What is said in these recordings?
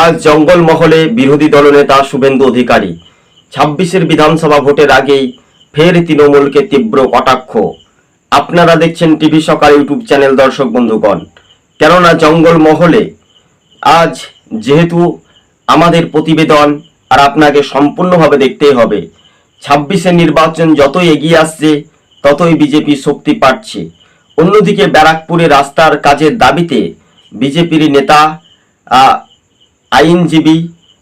আজ জঙ্গলমহলে বিরোধী দলনেতা শুভেন্দু অধিকারী। ছাব্বিশের বিধানসভা ভোটের আগেই ফের তৃণমূলকে তীব্র কটাক্ষ। আপনারা দেখছেন টিভি সকাল ইউটিউব চ্যানেল দর্শক বন্ধুগণ। কেননা জঙ্গলমহলে আজ যেহেতু আমাদের প্রতিবেদন আর আপনাকে সম্পূর্ণভাবে দেখতেই হবে ছাব্বিশের নির্বাচন যতই এগিয়ে আসছে, ততই বিজেপি শক্তি পাচ্ছে। অন্যদিকে ব্যারাকপুরে রাস্তার কাজের দাবিতে বিজেপির নেতা আইনজীবী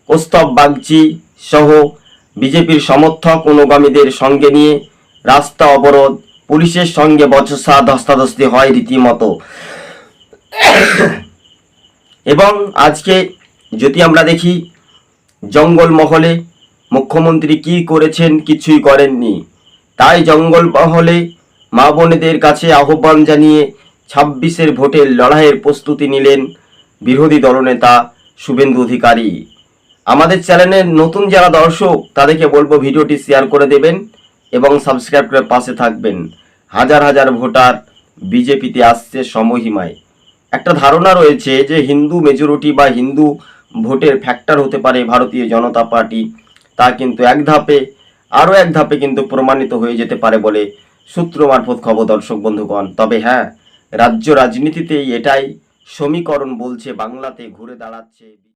কৌস্তব বাগচি সহ বিজেপির সমর্থক অনুগামীদের সঙ্গে নিয়ে রাস্তা অবরোধ, পুলিশের সঙ্গে বচসা ধস্তাধস্তি হয় রীতিমতো। এবং আজকে যদি আমরা দেখি, জঙ্গলমহলে মুখ্যমন্ত্রী কি করেছেন কিছুই করেননি। তাই জঙ্গলমহলে মা বোনেদের কাছে আহ্বান জানিয়ে ছাব্বিশের ভোটের লড়াইয়ের প্রস্তুতি নিলেন বিরোধী দলনেতা শুভেন্দু অধিকারী। আমাদের চ্যানেলের নতুন যারা দর্শক, তাদেরকে বলব ভিডিওটি শেয়ার করে দেবেন এবং সাবস্ক্রাইব করে পাশে থাকবেন। হাজার হাজার ভোটার বিজেপিতে আসছে সমহিমায়। একটা ধারণা রয়েছে যে হিন্দু মেজরিটি বা হিন্দু ভোটের ফ্যাক্টর হতে পারে ভারতীয় জনতা পার্টি। তা কিন্তু এক ধাপে, আরও এক ধাপে কিন্তু প্রমাণিত হয়ে যেতে পারে বলে সূত্র মারফত খবর দর্শক বন্ধুগণ। তবে হ্যাঁ রাজ্য রাজনীতিতে এটাই সমীকরণ বলছে বাংলাতে ঘুরে দাঁড়াচ্ছে।